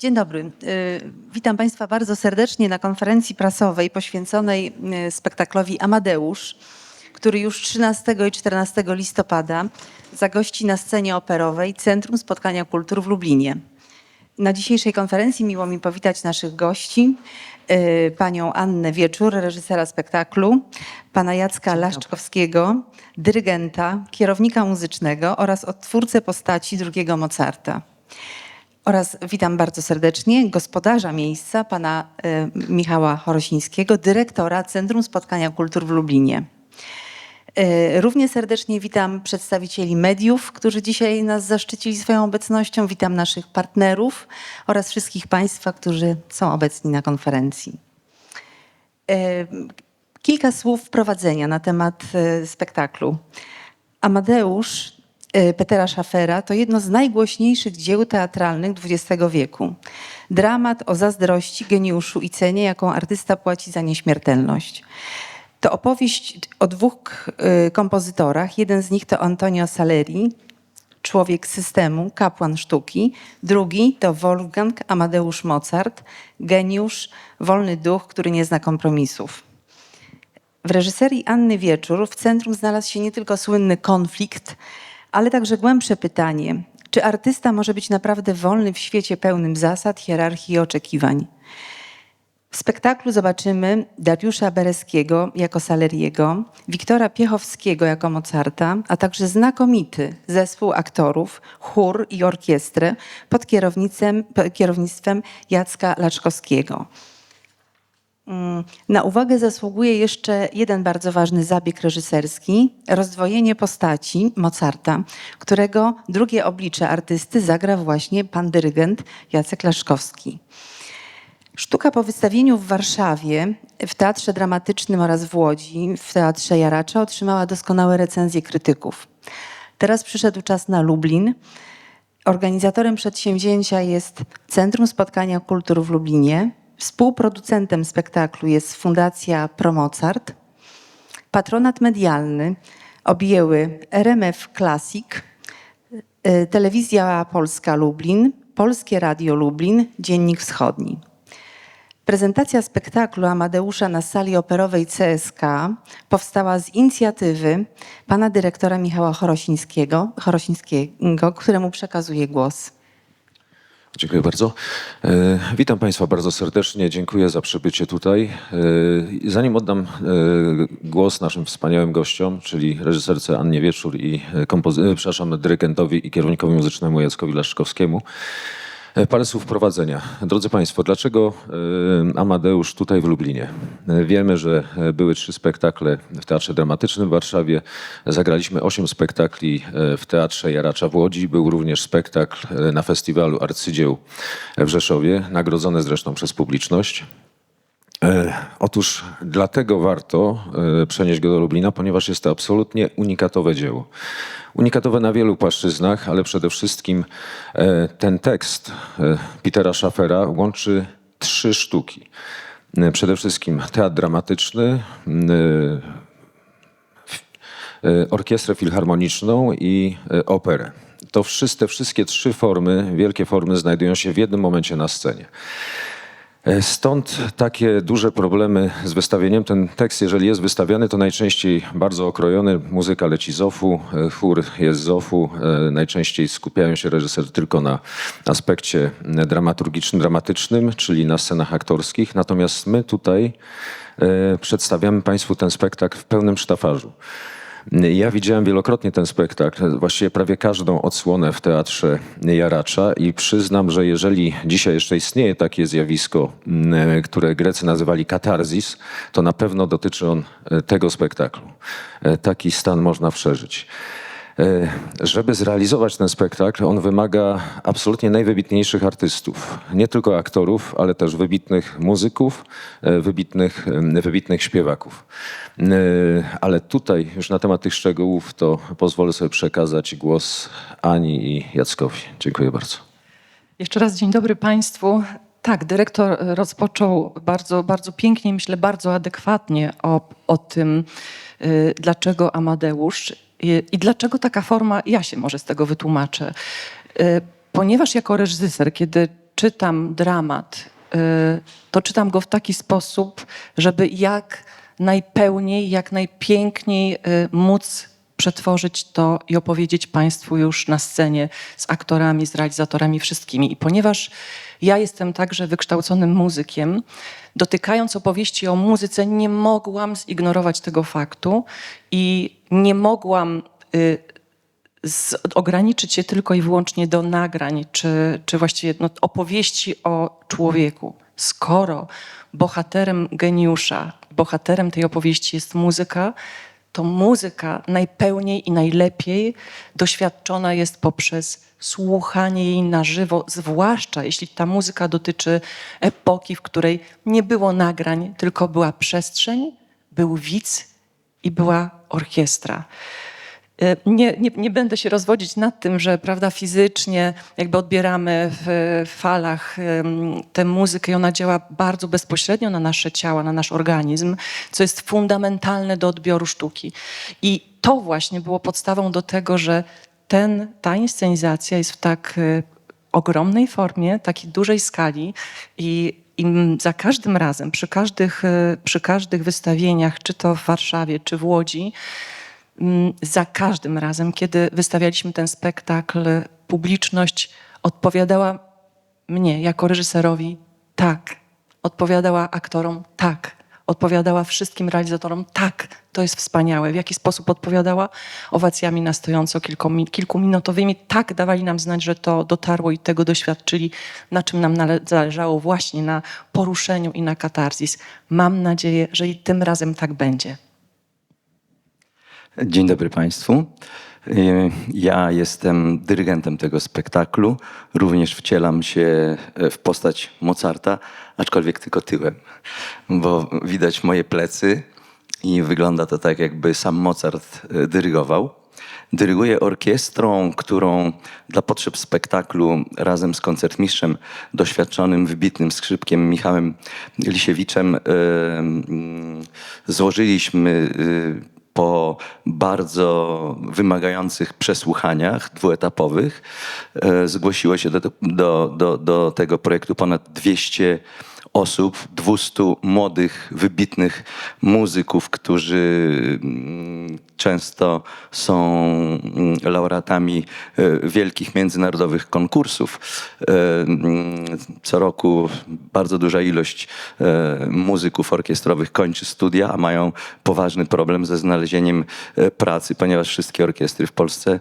Dzień dobry. Y, Witam Państwa bardzo serdecznie na konferencji prasowej poświęconej y, spektaklowi Amadeusz, który już 13 i 14 listopada zagości na scenie operowej Centrum Spotkania Kultur w Lublinie. Na dzisiejszej konferencji miło mi powitać naszych gości, y, panią Annę Wieczór, reżysera spektaklu, pana Jacka Laszczkowskiego, dyrygenta, kierownika muzycznego oraz odtwórcę postaci drugiego Mozarta. Oraz witam bardzo serdecznie gospodarza miejsca, pana y, Michała Chorosińskiego, dyrektora Centrum Spotkania Kultur w Lublinie. Y, Równie serdecznie witam przedstawicieli mediów, którzy dzisiaj nas zaszczycili swoją obecnością. Witam naszych partnerów oraz wszystkich Państwa, którzy są obecni na konferencji. Y, Kilka słów wprowadzenia na temat y, spektaklu. Amadeusz Petera Schaffera to jedno z najgłośniejszych dzieł teatralnych XX wieku. Dramat o zazdrości, geniuszu i cenie, jaką artysta płaci za nieśmiertelność. To opowieść o dwóch y, kompozytorach. Jeden z nich to Antonio Salieri, człowiek systemu, kapłan sztuki. Drugi to Wolfgang Amadeusz Mozart, geniusz, wolny duch, który nie zna kompromisów. W reżyserii Anny Wieczór w centrum znalazł się nie tylko słynny konflikt, ale także głębsze pytanie, czy artysta może być naprawdę wolny w świecie pełnym zasad, hierarchii i oczekiwań? W spektaklu zobaczymy Dariusza Bereskiego jako Saleriego, Wiktora Piechowskiego jako Mozarta, a także znakomity zespół aktorów, chór i orkiestrę pod kierownictwem, Jacka Laczkowskiego. Mm, Na uwagę zasługuje jeszcze jeden bardzo ważny zabieg reżyserski rozdwojenie postaci Mozarta, którego drugie oblicze artysty zagra właśnie pan dyrygent Jacek Laszkowski. Sztuka po wystawieniu w Warszawie, w Teatrze Dramatycznym oraz w Łodzi, w Teatrze Jaracza otrzymała doskonałe recenzje krytyków. Teraz przyszedł czas na Lublin. Organizatorem przedsięwzięcia jest Centrum Spotkania Kultur w Lublinie. Współproducentem spektaklu jest Fundacja Promocart. Patronat medialny objęły RMF Classic, y, Telewizja Polska Lublin, Polskie Radio Lublin, Dziennik Wschodni. Prezentacja spektaklu Amadeusza na sali operowej CSK powstała z inicjatywy pana dyrektora Michała Chorosińskiego, Chorosińskiego któremu przekazuję głos. Dziękuję bardzo. E, Witam Państwa bardzo serdecznie. Dziękuję za przybycie tutaj. E, Zanim oddam e, głos naszym wspaniałym gościom, czyli reżyserce Annie Wieczór i kompozy- przepraszam, dyrygentowi i kierownikowi muzycznemu Jackowi Laszkowskiemu, e, Parę słów wprowadzenia. Drodzy Państwo, dlaczego e, Amadeusz tutaj w Lublinie? E, Wiemy, że e, były trzy spektakle w Teatrze Dramatycznym w Warszawie. Zagraliśmy osiem spektakli e, w Teatrze Jaracza w Łodzi. Był również spektakl e, na festiwalu Arcydzieł w Rzeszowie, nagrodzony zresztą przez publiczność. E, Otóż dlatego warto e, przenieść go do Lublina, ponieważ jest to absolutnie unikatowe dzieło. Unikatowe na wielu płaszczyznach, ale przede wszystkim e, ten tekst Petera Schaffera łączy trzy sztuki. Przede wszystkim teatr dramatyczny, orkiestrę filharmoniczną i operę. To wszyscy, te wszystkie trzy formy, wielkie formy znajdują się w jednym momencie na scenie. E, Stąd takie duże problemy z wystawieniem. Ten tekst, jeżeli jest wystawiany, to najczęściej bardzo okrojony. Muzyka leci z ofu, e, chór jest z ofu. e, Najczęściej skupiają się reżyser tylko na aspekcie dramaturgicznym, dramatycznym, czyli na scenach aktorskich. Natomiast my tutaj przedstawiamy Państwu ten spektakl w pełnym sztafarzu. Ja widziałem wielokrotnie ten spektakl, właściwie prawie każdą odsłonę w teatrze Jaracza i przyznam, że jeżeli dzisiaj jeszcze istnieje takie zjawisko, m, które Grecy nazywali katarzis, to na pewno dotyczy on e, tego spektaklu. E, Taki stan można przeżyć. E, Żeby zrealizować ten spektakl, on wymaga absolutnie najwybitniejszych artystów. Nie tylko aktorów, ale też wybitnych muzyków, e, wybitnych, wybitnych śpiewaków. E, Ale tutaj już na temat tych szczegółów to pozwolę sobie przekazać głos Ani i Jackowi. Dziękuję bardzo. Jeszcze raz dzień dobry Państwu. Tak, dyrektor rozpoczął bardzo, bardzo pięknie, myślę bardzo adekwatnie o, o tym, y, dlaczego Amadeusz i dlaczego taka forma, ja się może z tego wytłumaczę. Y, ponieważ jako reżyser, kiedy czytam dramat, y, to czytam go w taki sposób, żeby jak najpełniej, jak najpiękniej y, móc przetworzyć to i opowiedzieć Państwu już na scenie z aktorami, z realizatorami, wszystkimi. I ponieważ ja jestem także wykształconym muzykiem, dotykając opowieści o muzyce, nie mogłam zignorować tego faktu i nie mogłam y, z, ograniczyć się tylko i wyłącznie do nagrań, czy, czy właściwie no, opowieści o człowieku. Skoro bohaterem geniusza, bohaterem tej opowieści jest muzyka, to muzyka najpełniej i najlepiej doświadczona jest poprzez słuchanie jej na żywo, zwłaszcza jeśli ta muzyka dotyczy epoki, w której nie było nagrań, tylko była przestrzeń, był widz i była orkiestra. E, Nie, nie, nie będę się rozwodzić nad tym, że prawda, fizycznie jakby odbieramy w falach tę muzykę i ona działa bardzo bezpośrednio na nasze ciała, na nasz organizm, co jest fundamentalne do odbioru sztuki. I to właśnie było podstawą do tego, że ten, ta inscenizacja jest w tak e, ogromnej formie, takiej dużej skali i i za każdym razem, przy każdych, e, przy każdych wystawieniach, czy to w Warszawie, czy w Łodzi, za każdym razem, kiedy wystawialiśmy ten spektakl, publiczność odpowiadała mnie jako reżyserowi tak, odpowiadała aktorom tak, odpowiadała wszystkim realizatorom tak, to jest wspaniałe. W jaki sposób odpowiadała? Owacjami na stojąco kilkuminutowymi. Tak dawali nam znać, że to dotarło i tego doświadczyli, na czym nam zależało właśnie na poruszeniu i na katarzis. Mam nadzieję, że i tym razem tak będzie. Dzień dobry Państwu. Y, Ja jestem dyrygentem tego spektaklu. Również wcielam się e, w postać Mozarta, aczkolwiek tylko tyłem, bo widać moje plecy i wygląda to tak, jakby sam Mozart e, dyrygował. Dyryguję orkiestrą, którą dla potrzeb spektaklu razem z koncertmistrzem, doświadczonym, wybitnym skrzypkiem Michałem Lisiewiczem e, złożyliśmy po bardzo wymagających przesłuchaniach dwuetapowych e, zgłosiło się do, do, do, do tego projektu ponad 200 osób, 200 młodych, wybitnych muzyków, którzy mm, często są mm, laureatami e, wielkich międzynarodowych konkursów. E, mm, Co roku bardzo duża ilość e, muzyków orkiestrowych kończy studia, a mają poważny problem ze znalezieniem pracy, ponieważ wszystkie orkiestry w Polsce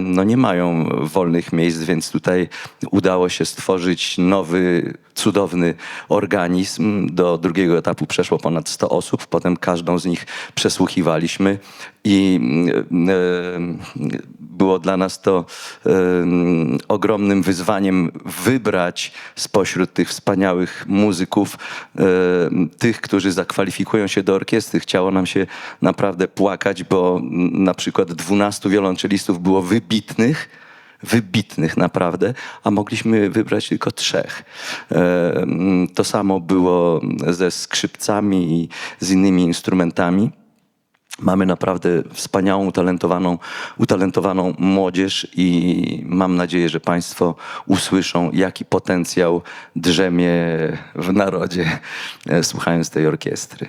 no, nie mają wolnych miejsc, więc tutaj udało się stworzyć nowy, cudowny organizm. Do drugiego etapu przeszło ponad 100 osób, potem każdą z nich przesłuchiwaliśmy i mm, e, było dla nas to e, ogromnym wyzwaniem wybrać spośród tych wspaniałych muzyków e, tych, którzy zakwalifikują się do orkiestry. Chciało nam się naprawdę płakać, bo na przykład 12 wiolonczelistów było wybitnych, wybitnych naprawdę, a mogliśmy wybrać tylko trzech. To samo było ze skrzypcami i z innymi instrumentami. Mamy naprawdę wspaniałą, utalentowaną, utalentowaną młodzież i mam nadzieję, że Państwo usłyszą, jaki potencjał drzemie w narodzie, e, słuchając tej orkiestry.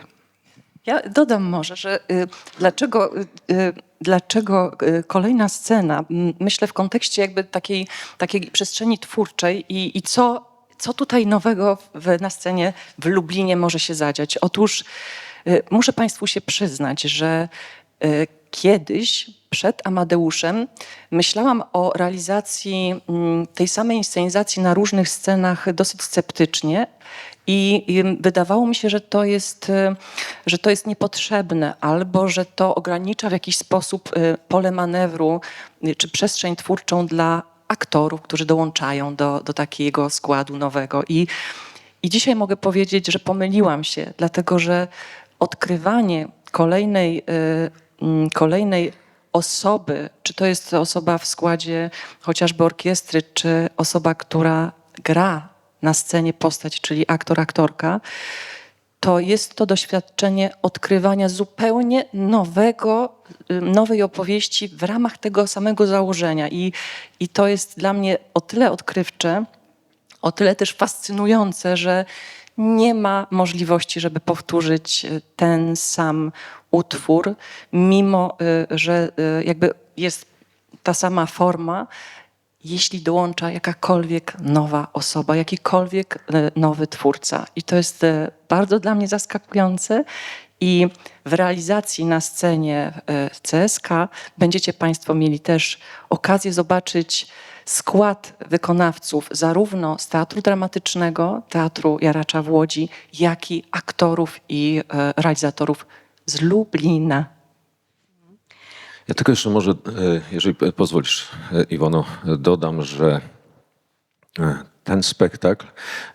Ja dodam może, że y, dlaczego, y, y, dlaczego kolejna scena, myślę w kontekście jakby takiej, takiej przestrzeni twórczej i, i co, co tutaj nowego w, na scenie w Lublinie może się zadziać. Otóż muszę Państwu się przyznać, że y, kiedyś przed Amadeuszem myślałam o realizacji mm, tej samej inscenizacji na różnych scenach dosyć sceptycznie i i wydawało mi się, że to jest, y, że to jest niepotrzebne albo że to ogranicza w jakiś sposób y, pole manewru y, czy przestrzeń twórczą dla aktorów, którzy dołączają do, do takiego składu nowego. I, I dzisiaj mogę powiedzieć, że pomyliłam się, dlatego że odkrywanie kolejnej, y, mm, kolejnej osoby, czy to jest osoba w składzie chociażby orkiestry, czy osoba, która gra na scenie postać, czyli aktor, aktorka, to jest to doświadczenie odkrywania zupełnie nowego, y, nowej opowieści w ramach tego samego założenia. I, i to jest dla mnie o tyle odkrywcze, o tyle też fascynujące, że nie ma możliwości, żeby powtórzyć e, ten sam utwór, mimo e, że e, jakby jest ta sama forma, jeśli dołącza jakakolwiek nowa osoba, jakikolwiek nowy twórca. I to jest bardzo dla mnie zaskakujące. I w realizacji na scenie e, CSK będziecie Państwo mieli też okazję zobaczyć skład wykonawców zarówno z Teatru Dramatycznego, Teatru Jaracza w Łodzi, jak i aktorów i e, realizatorów z Lublina. Ja tylko jeszcze może, e, jeżeli pozwolisz, Iwono, dodam, że ten spektakl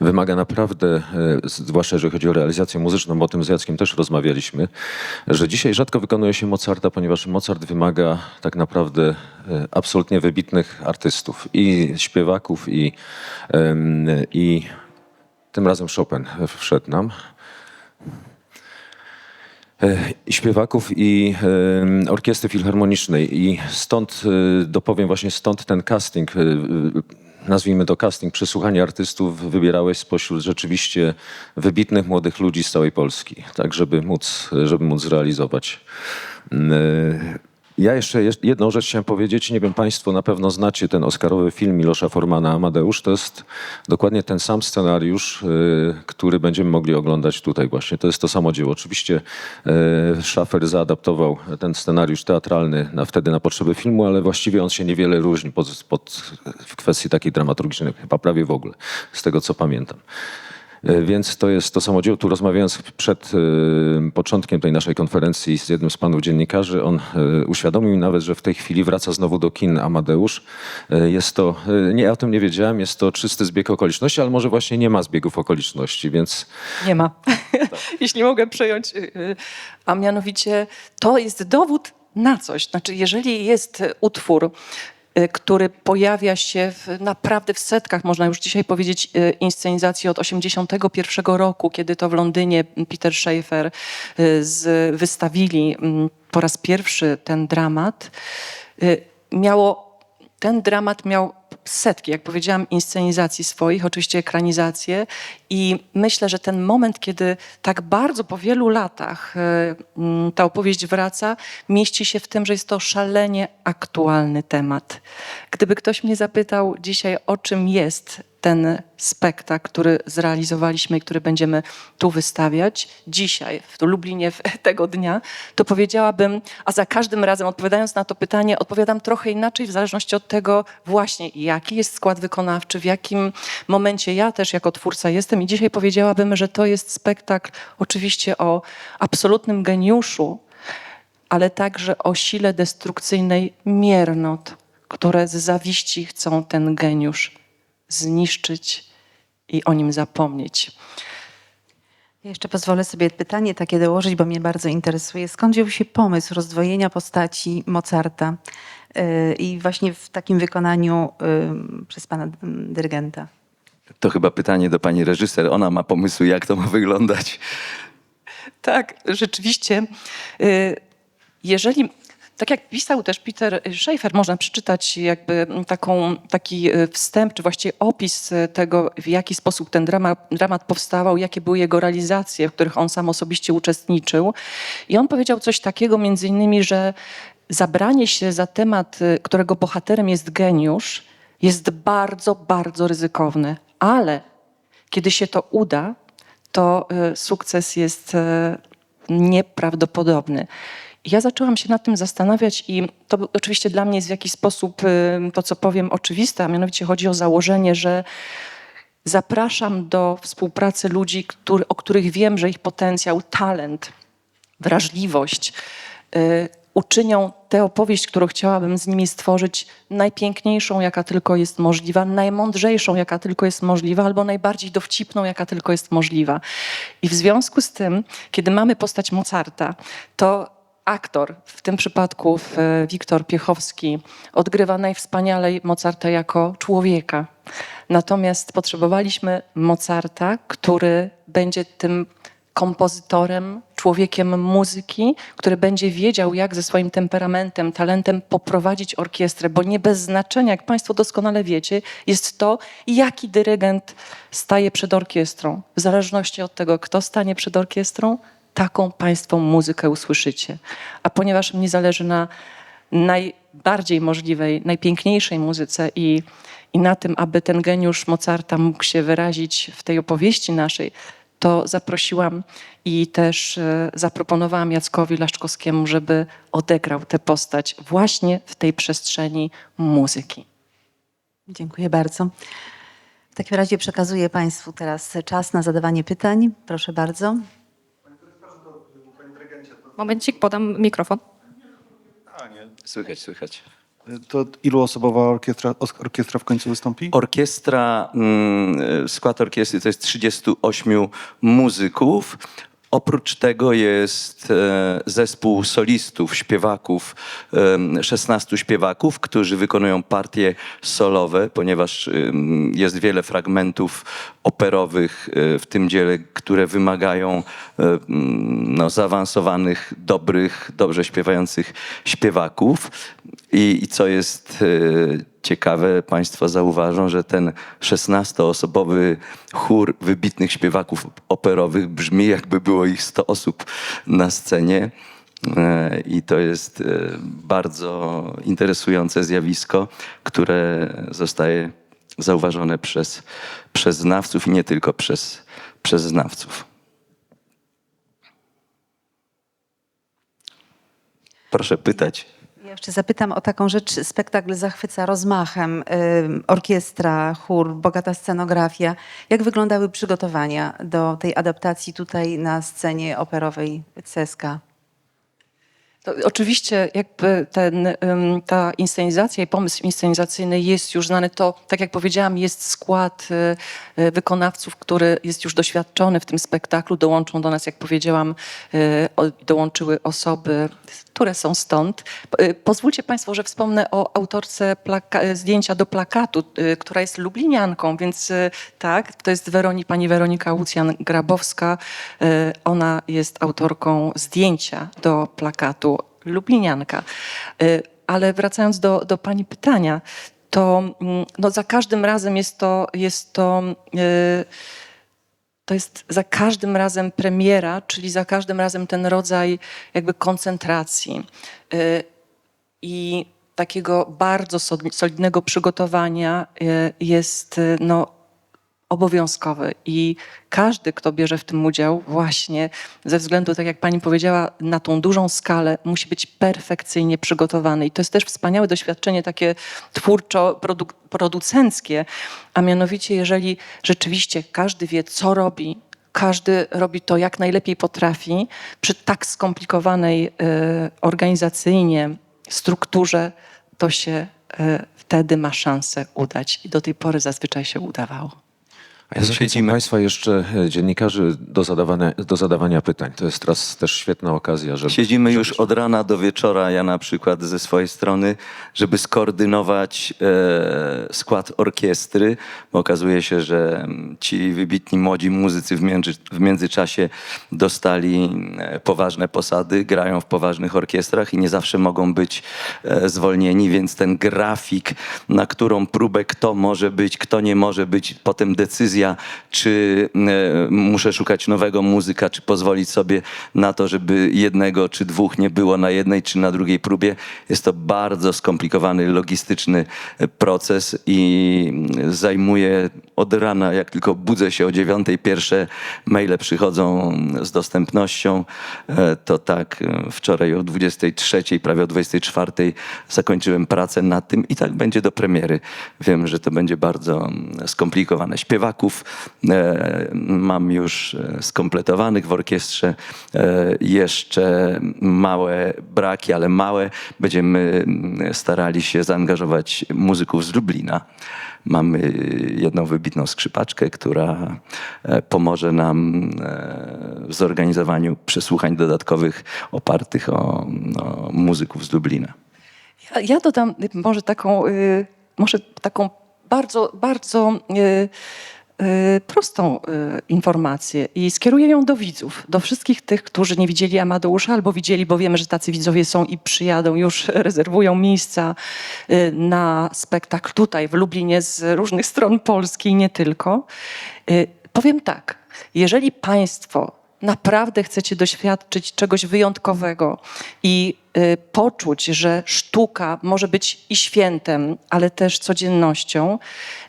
wymaga naprawdę, e, zwłaszcza jeżeli chodzi o realizację muzyczną, bo o tym z Jackiem też rozmawialiśmy, że dzisiaj rzadko wykonuje się Mozarta, ponieważ Mozart wymaga tak naprawdę e, absolutnie wybitnych artystów i śpiewaków, i, i tym razem Chopin wszedł nam e, śpiewaków i orkiestry filharmonicznej. I stąd, dopowiem właśnie stąd ten casting, nazwijmy to casting, przesłuchanie artystów wybierałeś spośród rzeczywiście wybitnych młodych ludzi z całej Polski, tak żeby móc, żeby móc zrealizować. Ja jeszcze jedną rzecz chciałem powiedzieć. Nie wiem, Państwo na pewno znacie ten Oscarowy film Milosza Formana Amadeusz. To jest dokładnie ten sam scenariusz, y, który będziemy mogli oglądać tutaj właśnie. To jest to samo dzieło. Oczywiście y, Schaffer zaadaptował ten scenariusz teatralny na, wtedy na potrzeby filmu, ale właściwie on się niewiele różni pod, pod, w kwestii takiej dramaturgicznej, chyba prawie w ogóle, z tego co pamiętam. E, Więc to jest to samo dzieło. Tu rozmawiając przed e, początkiem tej naszej konferencji z jednym z panów dziennikarzy, on e, uświadomił mi nawet, że w tej chwili wraca znowu do kin Amadeusz. Jest to, nie, ja o tym nie wiedziałem, jest to czysty zbieg okoliczności, ale może właśnie nie ma zbiegów okoliczności, więc Nie ma. Jeśli mogę przejąć, a mianowicie to jest dowód na coś. Znaczy, jeżeli jest utwór, który pojawia się w, naprawdę w setkach, można już dzisiaj powiedzieć, y, inscenizacji od 81 roku, kiedy to w Londynie Peter Schaeffer y, z, wystawili mm, po raz pierwszy ten dramat, y, miało ten dramat miał setki, jak powiedziałam, inscenizacji swoich, oczywiście ekranizacje i myślę, że ten moment, kiedy tak bardzo po wielu latach e, ta opowieść wraca, mieści się w tym, że jest to szalenie aktualny temat. Gdyby ktoś mnie zapytał dzisiaj, o czym jest ten spektakl, który zrealizowaliśmy i który będziemy tu wystawiać dzisiaj w Lublinie tego dnia, to powiedziałabym, a za każdym razem odpowiadając na to pytanie, odpowiadam trochę inaczej w zależności od tego właśnie, jaki jest skład wykonawczy, w jakim momencie ja też jako twórca jestem. I dzisiaj powiedziałabym, że to jest spektakl oczywiście o absolutnym geniuszu, ale także o sile destrukcyjnej miernot, które z zawiści chcą ten geniusz zniszczyć i o nim zapomnieć. Ja Jeszcze pozwolę sobie pytanie takie dołożyć, bo mnie bardzo interesuje. Skąd wziął się pomysł rozdwojenia postaci Mozarta yy, i właśnie w takim wykonaniu yy, przez pana dyrygenta? To chyba pytanie do pani reżyser. Ona ma pomysły, jak to ma wyglądać. Tak, rzeczywiście. y, Jeżeli, tak jak pisał też Peter Schaeffer, można przeczytać jakby taką, taki y, wstęp, czy właściwie opis y, tego, w jaki sposób ten dramat, dramat powstawał, jakie były jego realizacje, w których on sam osobiście uczestniczył. I on powiedział coś takiego między innymi, że zabranie się za temat, y, którego bohaterem jest geniusz, jest bardzo, bardzo ryzykowne, ale kiedy się to uda, to sukces jest nieprawdopodobny. Ja zaczęłam się nad tym zastanawiać i to oczywiście dla mnie jest w jakiś sposób to, co powiem, oczywiste, a mianowicie chodzi o założenie, że zapraszam do współpracy ludzi, który, o których wiem, że ich potencjał, talent, wrażliwość y, uczynią tę opowieść, którą chciałabym z nimi stworzyć, najpiękniejszą, jaka tylko jest możliwa, najmądrzejszą, jaka tylko jest możliwa, albo najbardziej dowcipną, jaka tylko jest możliwa. I w związku z tym, kiedy mamy postać Mozarta, to aktor, w tym przypadku e, Wiktor Piechowski, odgrywa najwspanialej Mozarta jako człowieka. Natomiast potrzebowaliśmy Mozarta, który będzie tym kompozytorem, człowiekiem muzyki, który będzie wiedział, jak ze swoim temperamentem, talentem poprowadzić orkiestrę, bo nie bez znaczenia, jak Państwo doskonale wiecie, jest to, jaki dyrygent staje przed orkiestrą. W zależności od tego, kto stanie przed orkiestrą, taką Państwo muzykę usłyszycie. A ponieważ mnie zależy na najbardziej możliwej, najpiękniejszej muzyce i, i na tym, aby ten geniusz Mozarta mógł się wyrazić w tej opowieści naszej, to zaprosiłam i też e, zaproponowałam Jackowi Laszczkowskiemu, żeby odegrał tę postać właśnie w tej przestrzeni muzyki. Dziękuję bardzo. W takim razie przekazuję Państwu teraz czas na zadawanie pytań. Proszę bardzo. Momencik, podam mikrofon. Słychać, słychać. To iluosobowa orkiestra, orkiestra w końcu wystąpi? Orkiestra, mm, skład orkiestry to jest 38 muzyków. Oprócz tego jest e, zespół solistów, śpiewaków, em, 16 śpiewaków, którzy wykonują partie solowe, ponieważ jest wiele fragmentów operowych e, w tym dziele, które wymagają e, mm, no, zaawansowanych, dobrych, dobrze śpiewających śpiewaków. I, I co jest e, ciekawe, Państwo zauważą, że ten 16-osobowy chór wybitnych śpiewaków operowych brzmi, jakby było ich 100 osób na scenie. I to jest bardzo interesujące zjawisko, które zostaje zauważone przez, przez znawców i nie tylko przez, przez znawców. Proszę pytać. Ja jeszcze zapytam o taką rzecz. Spektakl zachwyca rozmachem. Orkiestra, chór, bogata scenografia. Jak wyglądały przygotowania do tej adaptacji tutaj na scenie operowej CSK? To oczywiście jakby ten, ta inscenizacja i pomysł inscenizacyjny jest już znany. To, tak jak powiedziałam, jest skład y, y, wykonawców, który jest już doświadczony w tym spektaklu. Dołączą do nas, jak powiedziałam, y, dołączyły osoby, które są stąd. Pozwólcie Państwo, że wspomnę o autorce zdjęcia do plakatu, która jest lublinianką, więc tak, to jest Weroni, pani Weronika Łucjan-Grabowska. Ona jest autorką zdjęcia do plakatu Lublinianka. Y, Ale wracając do, do pani pytania, to mm, no, za każdym razem jest to, jest to y, to jest za każdym razem premiera, czyli za każdym razem ten rodzaj jakby koncentracji y, i takiego bardzo solidnego przygotowania jest no, obowiązkowy i każdy, kto bierze w tym udział, właśnie ze względu, tak jak pani powiedziała, na tą dużą skalę, musi być perfekcyjnie przygotowany. I to jest też wspaniałe doświadczenie takie twórczo-producenckie, a mianowicie, jeżeli rzeczywiście każdy wie, co robi, każdy robi to jak najlepiej potrafi, przy tak skomplikowanej y, organizacyjnie strukturze, to się y, wtedy ma szansę udać. I do tej pory zazwyczaj się udawało. A ja zachęcam. Państwa jeszcze, e, dziennikarzy, do zadawania, do zadawania pytań. To jest teraz też świetna okazja, żeby... Siedzimy już od rana do wieczora, ja na przykład ze swojej strony, żeby skoordynować e, skład orkiestry, bo okazuje się, że mm, ci wybitni młodzi muzycy w, między, w międzyczasie dostali e, poważne posady, grają w poważnych orkiestrach i nie zawsze mogą być e, zwolnieni, więc ten grafik, na którą próbę kto może być, kto nie może być, potem decyzja, czy e, muszę szukać nowego muzyka, czy pozwolić sobie na to, żeby jednego czy dwóch nie było na jednej czy na drugiej próbie. Jest to bardzo skomplikowany, logistyczny e, proces i mm, zajmuje od rana, jak tylko budzę się o dziewiątej, pierwsze maile przychodzą z dostępnością. E, To tak, wczoraj o 23, prawie o 24 zakończyłem pracę nad tym i tak będzie do premiery. Wiem, że to będzie bardzo mm, skomplikowane. Śpiewaków e, mam już e, skompletowanych w orkiestrze. E, jeszcze małe braki, ale małe. Będziemy mm, starali się zaangażować muzyków z Lublina. Mamy jedną wybitną skrzypaczkę, która pomoże nam w zorganizowaniu przesłuchań dodatkowych opartych o, o muzyków z Lublina. Ja, ja dodam y, może taką, y, może taką bardzo, bardzo y, prostą y, informację i skieruję ją do widzów, do wszystkich tych, którzy nie widzieli Amadeusza albo widzieli, bo wiemy, że tacy widzowie są i przyjadą, już rezerwują miejsca y, na spektakl tutaj w Lublinie z różnych stron Polski i nie tylko. Y, Powiem tak, jeżeli Państwo naprawdę chcecie doświadczyć czegoś wyjątkowego i y, poczuć, że sztuka może być i świętem, ale też codziennością,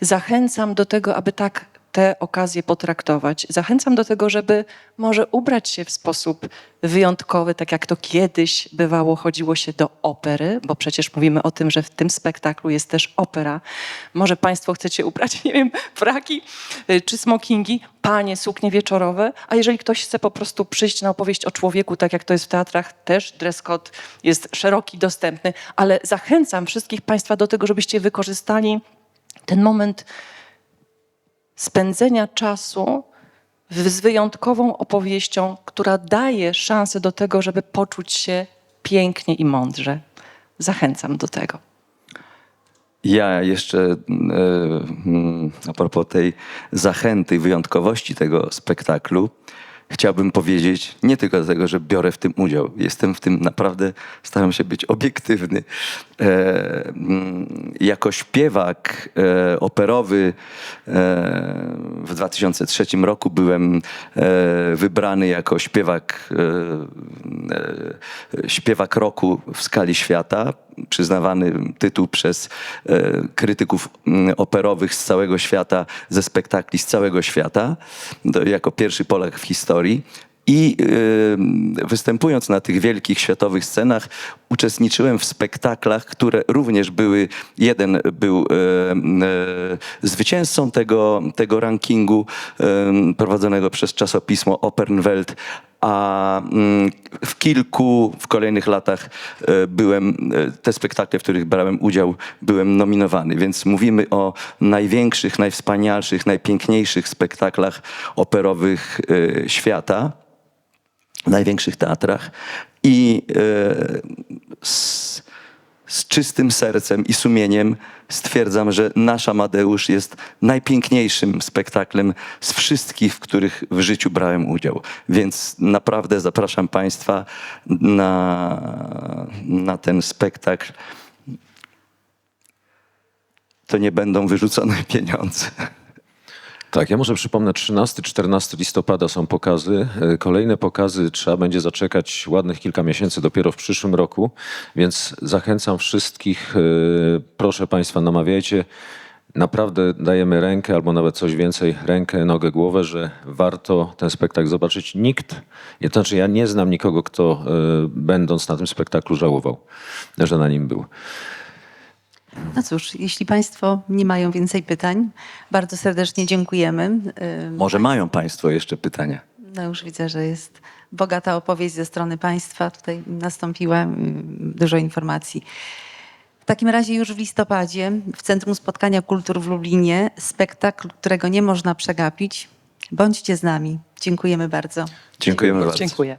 zachęcam do tego, aby tak te okazje potraktować. Zachęcam do tego, żeby może ubrać się w sposób wyjątkowy, tak jak to kiedyś bywało, chodziło się do opery, bo przecież mówimy o tym, że w tym spektaklu jest też opera. Może Państwo chcecie ubrać, nie wiem, fraki y, czy smokingi, panie, suknie wieczorowe, a jeżeli ktoś chce po prostu przyjść na opowieść o człowieku, tak jak to jest w teatrach, też dress code jest szeroki, dostępny, ale zachęcam wszystkich Państwa do tego, żebyście wykorzystali ten moment spędzenia czasu z wyjątkową opowieścią, która daje szansę do tego, żeby poczuć się pięknie i mądrze. Zachęcam do tego. Ja jeszcze e, mm, a propos tej zachęty, wyjątkowości tego spektaklu, chciałbym powiedzieć nie tylko dlatego, że biorę w tym udział. Jestem w tym naprawdę, staram się być obiektywny. E, mm, jako śpiewak e, operowy e, w 2003 roku byłem e, wybrany jako śpiewak, e, e, śpiewak roku w skali świata przyznawany tytuł przez e, krytyków mm, operowych z całego świata, ze spektakli z całego świata, do, jako pierwszy Polak w historii. I e, występując na tych wielkich światowych scenach, uczestniczyłem w spektaklach, które również były. Jeden był e, zwycięzcą tego, tego rankingu prowadzonego przez czasopismo Opernwelt, a mm, w kilku, w kolejnych latach e, byłem, e, te spektakle, w których brałem udział, byłem nominowany. Więc mówimy o największych, najwspanialszych, najpiękniejszych spektaklach operowych e, świata, największych teatrach i z, z czystym sercem i sumieniem stwierdzam, że nasz Amadeusz jest najpiękniejszym spektaklem z wszystkich, w których w życiu brałem udział. Więc naprawdę zapraszam Państwa na, na ten spektakl. To nie będą wyrzucone pieniądze. Tak, ja może przypomnę, 13-14 listopada są pokazy. E, Kolejne pokazy trzeba będzie zaczekać ładnych kilka miesięcy dopiero w przyszłym roku, więc zachęcam wszystkich, e, proszę Państwa, namawiajcie. Naprawdę dajemy rękę, albo nawet coś więcej, rękę, nogę, głowę, że warto ten spektakl zobaczyć. Nikt, to znaczy ja nie znam nikogo, kto e, będąc na tym spektaklu żałował, że na nim był. No cóż, jeśli Państwo nie mają więcej pytań, bardzo serdecznie dziękujemy. Może mają Państwo jeszcze pytania? No już widzę, że jest bogata opowieść ze strony państwa. Tutaj nastąpiła dużo informacji. W takim razie już w listopadzie w Centrum Spotkania Kultur w Lublinie spektakl, którego nie można przegapić. Bądźcie z nami. Dziękujemy bardzo. Dziękujemy bardzo. Dziękuję.